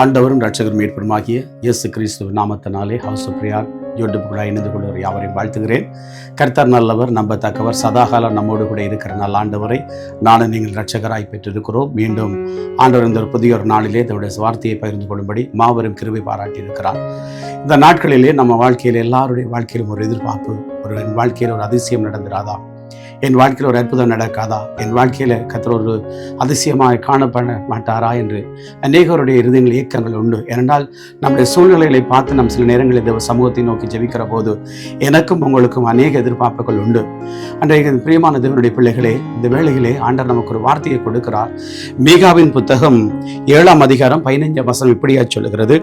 ஆண்டவரும் ரட்சகரும் மீட்பருமாகிய இயேசு கிறிஸ்துவ நாமத்தினாலே ஹவுஸ் பிரியார் யூடியூப்புக்குள்ளாக இணைந்து கொள்வர் யாவரையும் வாழ்த்துகிறேன். கர்த்தர் நல்லவர் நம்பத்தக்கவர் சதாகாலம் நம்மோடு கூட இருக்கிற நல்ல ஆண்டவரை நானும் நீங்கள் ரட்சகராய் பெற்றிருக்கிறோம். மீண்டும் ஆண்டவர் இந்த ஒரு புதிய ஒரு நாளிலே தன்னுடைய வார்த்தையை பகிர்ந்து கொள்ளும்படி மாபெரும் கிருவை பாராட்டி இருக்கிறார் இந்த நாட்களிலே நம்ம வாழ்க்கையில் எல்லாருடைய வாழ்க்கையிலும் ஒரு எதிர்பார்ப்பு ஒரு வாழ்க்கையில் ஒரு அதிசயம் நடந்துராதா என் வாழ்க்கையில் ஒரு அற்புதம் நடக்காதா? என் வாழ்க்கையில் கத்திர ஒரு அதிசயமாக காணப்பட மாட்டாரா என்று அநேகருடைய இருதயங்கள் இயக்கங்கள் உண்டு. ஏனென்றால் நம்முடைய சூழ்நிலைகளை பார்த்து நம் சில நேரங்களில் தேவ சமூகத்தை நோக்கி ஜெபிக்கிற போது எனக்கும் உங்களுக்கும் அநேக எதிர்பார்ப்புகள் உண்டு. அன்றைய பிரியமான தேவனுடைய பிள்ளைகளே இந்த வேளையிலே ஆண்டர் நமக்கு ஒரு வார்த்தையை கொடுக்கிறார். மீகாவின் புத்தகம் ஏழாம் அதிகாரம் பதினைஞ்சாம் வசனம் இப்படியா சொல்லுகிறது.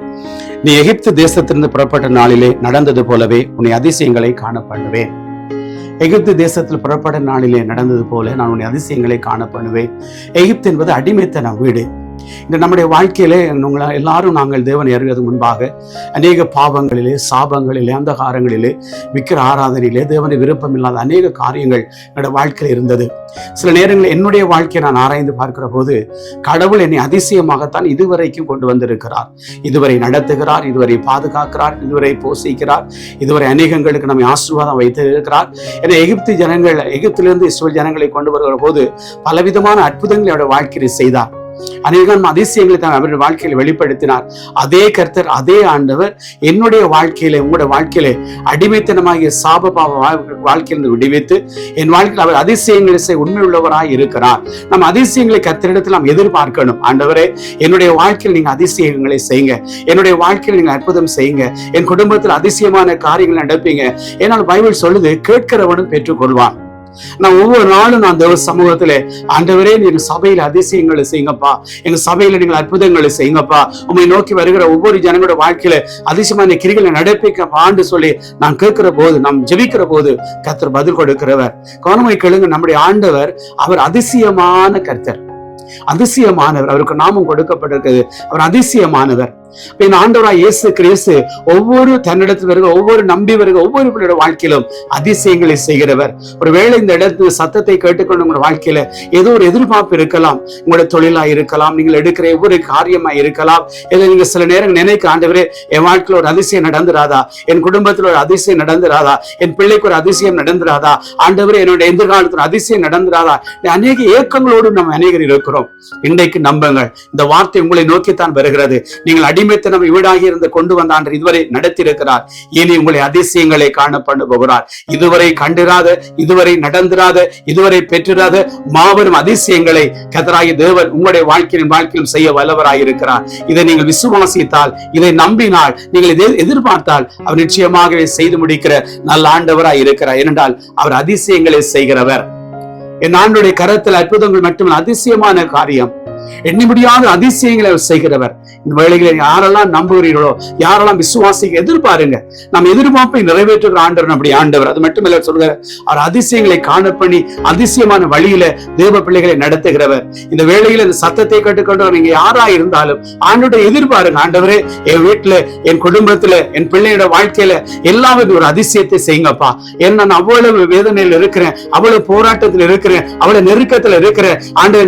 நீ எகிப்து தேசத்திலிருந்து புறப்பட்ட நாளிலே நடந்தது போலவே உன்னை அதிசயங்களை காண பண்ணுவேன் எகிப்து தேசத்தில் புறப்பட நாளிலே நடந்தது போல நான் உன்னை அதிசயங்களை காண பண்ணுவேன். எகிப்து என்பது அடிமைத்தன வீடு. இந்த நம்முடைய வாழ்க்கையிலே உங்களை எல்லாரும் நாங்கள் தேவனை அறிவது முன்பாக அநேக பாவங்களிலே சாபங்களிலே அந்தகாரங்களிலே விக்கிர ஆராதனையிலே தேவனை விருப்பம் இல்லாத அநேக காரியங்கள் என்னோட வாழ்க்கையில் இருந்தது. சில நேரங்களில் என்னுடைய வாழ்க்கையை நான் ஆராய்ந்து பார்க்கிற போது கடவுள் என்னை அதிசயமாகத்தான் இதுவரைக்கும் கொண்டு வந்திருக்கிறார். இதுவரை நடத்துகிறார் இதுவரை பாதுகாக்கிறார் இதுவரை போஷிக்கிறார் இதுவரை அநேகங்களுக்கு நம்மை ஆசீர்வாதம் வைத்து இருக்கிறார் என எகிப்து ஜனங்கள் எகிப்திலிருந்து இஸ்ரேல் ஜனங்களை கொண்டு வருகிற போது பலவிதமான அற்புதங்களை அவருடைய வாழ்க்கையில் செய்தார். அநேகம் அதிசயங்களை தான் அவருடைய வாழ்க்கையில் வெளிப்படுத்தினார். அதே கர்த்தர் அதே ஆண்டவர் என்னுடைய வாழ்க்கையில உங்களுடைய வாழ்க்கையில அடிமைத்தனமாகிய சாப பாவ வாழ்க்கையிலிருந்து விடுவித்து என் வாழ்க்கையில் அவர் அதிசயங்களை செய்ய உண்மை உள்ளவராய் இருக்கிறார். நம்ம அதிசயங்களை கர்த்தரிடத்தில் நாம் எதிர்பார்க்கணும். ஆண்டவரே என்னுடைய வாழ்க்கையில் நீங்க அதிசயங்களை செய்யுங்க. என்னுடைய வாழ்க்கையில் நீங்க அற்புதம் செய்யுங்க. என் குடும்பத்தில் அதிசயமான காரியங்களை நடப்பீங்க. ஏன்னால் பைபிள் சொல்லுது கேட்கிறவனும் பெற்றுக்கொள்வான். நான் ஒவ்வொரு நாளும் நான் தேவ சமூகத்திலே ஆண்டவரே நீங்க சபையில அதிசயங்களை செய்யுங்கப்பா. எங்க சபையில நீங்கள் அற்புதங்களை செய்யுங்கப்பா. உண்மை நோக்கி வருகிற ஒவ்வொரு ஜனங்களோட வாழ்க்கையில அதிசயமான கிரிகளை நடப்பிக்கப்பான்னு சொல்லி நான் கேட்கிற போது நாம் ஜெபிக்கிற போது கர்த்தர் பதில் கொடுக்கிறவர். கவனமாய் கேளுங்க நம்முடைய ஆண்டவர் அவர் அதிசயமான கர்த்தர். அதிசயமானவர் அவருக்கு நாமம் கொடுக்கப்பட்டிருக்கிறது. அவர் அதிசயமானவர். இப்ப இந்த ஆண்டவராய் இயேசு கிரேசு ஒவ்வொரு தன்னிடத்தில் வருகிற ஒவ்வொரு நம்பி வருகிற ஒவ்வொரு பிள்ளையோட வாழ்க்கையிலும் அதிசயங்களை செய்கிறவர். ஒருவேளை இந்த இடத்து சத்தத்தை கேட்டுக்கொண்டு உங்களோட வாழ்க்கையில ஏதோ ஒரு எதிர்பார்ப்பு இருக்கலாம். உங்களோட தொழிலா இருக்கலாம் நீங்கள் எடுக்கிற ஒவ்வொரு காரியமா இருக்கலாம். இதை நீங்க சில நேரம் நினைக்க ஆண்டவரே என் வாழ்க்கையில ஒரு அதிசயம் நடந்துராதா? என் குடும்பத்துல ஒரு அதிசயம் நடந்துராதா? என் பிள்ளைக்கு ஒரு அதிசயம் நடந்துராதா? ஆண்டவரே என்னோட எதிர்காலத்தில் அதிசயம் நடந்துராதா? அநேக ஏக்கங்களோடு நம்ம அநேகர் இருக்கிறோம். இன்றைக்கு நம்புங்கள் இந்த வார்த்தை உங்களை நோக்கித்தான் வருகிறது. நீங்கள் அடிமைத்தனம் வீடாகி இருந்து கொண்டு வந்த ஆண்டு இதுவரை நடத்தியிருக்கிறார். இனி உங்களை அதிசயங்களை காண பண்ண போகிறார். இதுவரை கண்டிராத இதுவரை நடந்திராத இதுவரை பெற்றிராத மாபெரும் அதிசயங்களை கதராகி தேவன் உங்களுடைய வாழ்க்கையின் வாழ்க்கையிலும் செய்ய வல்லவராயிருக்கிறார் இதை நீங்கள் விசுவாசித்தால் இதை நம்பினால் நீங்கள் இதை எதிர்பார்த்தால் அவர் நிச்சயமாகவே செய்து முடிக்கிற நல்ல ஆண்டவராய் இருக்கிறார். ஏனென்றால் அவர் அதிசயங்களை செய்கிறவர். என் ஆண்டுடைய கரத்தில் அற்புதங்கள் மட்டுமல்ல அதிசயமான காரியம். எண்ணி முடியாத அதிசயங்களை அவர் செய்கிறவர். இந்த வேலைகளை யாரெல்லாம் நம்புகிறீர்களோ யாரெல்லாம் விசுவாசிக்க எதிர்பாருங்க நம்ம எதிர்பார்ப்பை நிறைவேற்றுகிற ஆண்டவர் அப்படி ஆண்டவர். அது மட்டுமல்ல சொல்கிற அவர் அதிசயங்களை காண பண்ணி அதிசயமான வழியில தேவ பிள்ளைகளை நடத்துகிறவர். இந்த வேலையில இந்த சத்தத்தை கட்டுக்கொண்டவர் நீங்க யாரா இருந்தாலும் ஆண்டோட எதிர்பாருங்க ஆண்டவரே என் வீட்டுல என் குடும்பத்துல என் பிள்ளையோட வாழ்க்கையில எல்லாமே ஒரு அதிசயத்தை செய்யுங்கப்பா. ஏன்னா நான் அவ்வளவு வேதனையில் இருக்கிறேன் அவ்வளவு போராட்டத்தில் இருக்கிறேன் அவ்வளவு நெருக்கத்துல இருக்கிறேன். ஆண்டு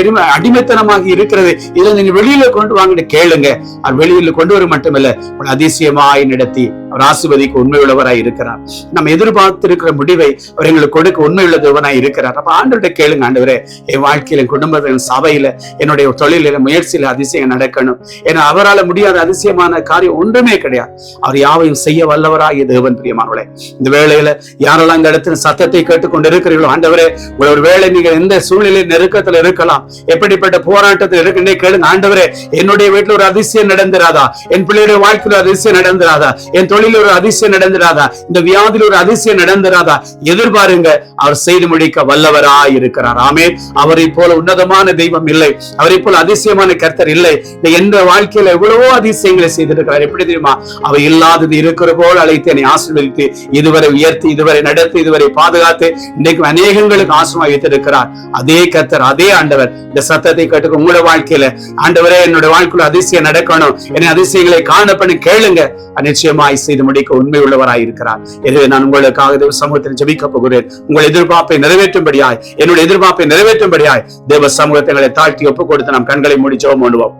என் அடிமைத்தனம் அடிமை இருக்கிறது. இதை நீங்க வெளியில கொண்டு வாங்கிட்டு கேளுங்க. அது வெளியில கொண்டு வர மட்டுமல்ல அதிசயமாய் நடத்தி அவர் ஆசிர்வதிக்க உண்மையுள்ளவராய் இருக்கிறார். நம்ம எதிர்பார்த்திருக்கிற முடிவை அவர் எங்களுக்கு கொடுக்க உண்மையுள்ளதவனாய் இருக்கிறார். அப்ப ஆண்டவர்கிட்ட கேளுங்க ஆண்டவரே என் வாழ்க்கையில என் குடும்பத்தில் என் சபையில என்னுடைய தொழிலில முயற்சியில அதிசயம் நடக்கணும். ஏன்னா அவரால் முடியாத அதிசயமான காரியம் ஒன்றுமே கிடையாது. அவர் யாவையும் செய்ய வல்லவராகிய தேவன் பிரியமானவளே இந்த வேளையில யாரெல்லாம் இந்த இடத்துல சத்தத்தை கேட்டுக்கொண்டு இருக்கிறீர்களோ ஆண்டவரே ஒரு வேளை நீங்கள் எந்த சூழ்நிலை நெருக்கத்துல இருக்கலாம் எப்படிப்பட்ட போராட்டத்தில் இருக்குன்னே கேளுங்க. ஆண்டவரே என்னுடைய வீட்டுல ஒரு அதிசயம் நடந்துராதா? என் பிள்ளையுடைய வாழ்க்கையில் அதிசயம் நடந்துராதா? என் தொழில் ஒரு அதிசயம் நடந்துடாதா இந்த வியாதியில் ஒரு அதிசயம் நடந்துடாதா எதிர்பாருங்க அவர் செய்து முடிக்க வல்லவரா இருக்கிறார். ஆமே அவரை போல உன்னதமான தெய்வம் இல்லை. அவரை போல அதிசயமான கர்த்தர் இல்லை. எந்த வாழ்க்கையில எவ்வளவோ அதிசயங்களை செய்திருக்கிறார். எப்படி தெரியுமா? அவர் இல்லாதது இருக்கிற போல் அழைத்து என்னை ஆசீர்வதித்து இதுவரை உயர்த்தி இதுவரை நடத்தி இதுவரை பாதுகாத்து இன்றைக்கு அநேகங்களுக்கு ஆசிரமாக வைத்திருக்கிறார். அதே கர்த்தர் அதே ஆண்டவர். இந்த சத்தத்தை கேட்டுக்க உங்களோட வாழ்க்கையில. ஆண்டவரே என்னோட வாழ்க்கையில அதிசயம் நடக்கணும். என்னை அதிசயங்களை காண பண்ணி கேளுங்க. நிச்சயமாய் செய்து முடிக்க உண்மை உள்ளவராய் இருக்கிறார். எனவே நான் உங்களுக்காக தேவ சமூகத்தில் ஜபிக்க போகிறேன். உங்கள் எதிர்பார்ப்பை நிறைவேற்றும்படியாய் என்னுடைய எதிர்பார்ப்பை நிறைவேற்றும்படியாய் தேவ சமூகத்தை தாழ்த்தி ஒப்பு கொடுத்து நாம் கண்களை முடிச்சோம் பண்ணுவோம்.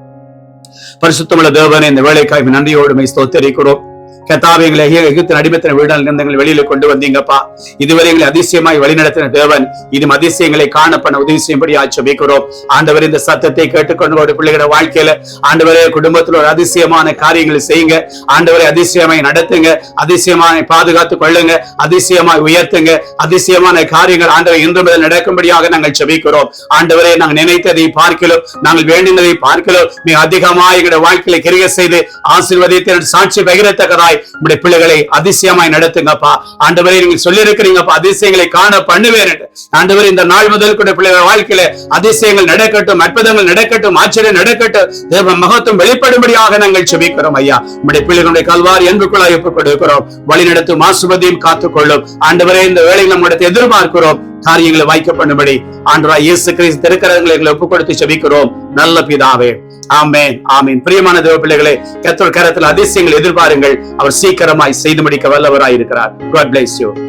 பரிசுத்தமுள்ள தேவனை இந்த வேலைக்காய் நன்றியோடு ஸ்தோத்தரிக்கிறோம். கத்தாவை எங்களை எகிப்தின் அடிமத்தின வீடால் நிறந்தங்கள் வெளியில கொண்டு வந்தீங்கப்பா. இதுவரை எங்களை அதிசயமாய் வழிநடத்தின தேவன் இது அதிசயங்களை காண பண்ண உதவி செய்யும்படி ஆச்சபிக்கிறோம் ஆண்டவர் இந்த சத்தத்தை கேட்டுக்கொண்டு ஒரு பிள்ளைகளோட வாழ்க்கையில ஆண்டவரே குடும்பத்தில் ஒரு அதிசயமான காரியங்களை செய்யுங்க. ஆண்டவரை அதிசயமாய் நடத்துங்க. அதிசயமாய் பாதுகாத்து கொள்ளுங்க. அதிசயமாய் உயர்த்துங்க. அதிசயமான காரியங்கள் ஆண்டவர் இன்று முதல் நடக்கும்படியாக நாங்கள் செபிக்கிறோம் ஆண்டவரே நாங்கள் நினைத்ததை பார்க்கிறோம் நாங்கள் வேண்டினதை பார்க்கிறோம் மிக அதிகமாக எங்களுடைய வாழ்க்கையில கிரிய செய்து ஆசீர்வதித்து சாட்சி பகிரத்தக்க பகிரத்தக்கதாய் உங்களுடைய பிள்ளைகளை அதிசயமாய் நடத்துங்கப்பா. ஆண்டவரே நீங்க சொல்லி இருக்கிறீங்கப்பா அதிசயங்களை காண பண்ணுவேன் என்று. ஆண்டவரே இந்த நாள் முதல் கூட பிள்ளைகள் வாழ்க்கையில அதிசயங்கள் நடக்கட்டும் அற்புதங்கள் நடக்கட்டும் ஆச்சரியம் நடக்கட்டும் தேவ மகத்துவம் வெளிப்படும்படியாக நாங்கள் செபிக்கிறோம் ஐயா. உங்களுடைய பிள்ளைகளுடைய கல்வாரி அன்புக்குள்ளாய் ஒப்புக் கொடுக்கிறோம் வழி நடத்தும் ஆசுபதியும் காத்துக்கொள்ளும். ஆண்டவரே இந்த வேலையில் நம்மிடத்தை எதிர்பார்க்கிறோம். காரியங்களை வாய்க்க பண்ணும்படி ஆண்டவராய் இயேசு கிறிஸ்து திருக்கரங்களை எங்களை ஒப்புக் கொடுத்து செபிக்கிறோம் நல்ல பிதாவே ஆமேன் ஆமீன். பிரியமான தேவ பிள்ளைகளே கத்தர் கரத்தில் அதிசயங்கள் எதிர்பாருங்கள். அவர் சீக்கிரமாய் செய்து முடிக்க வல்லவராய் இருக்கிறார் God bless you.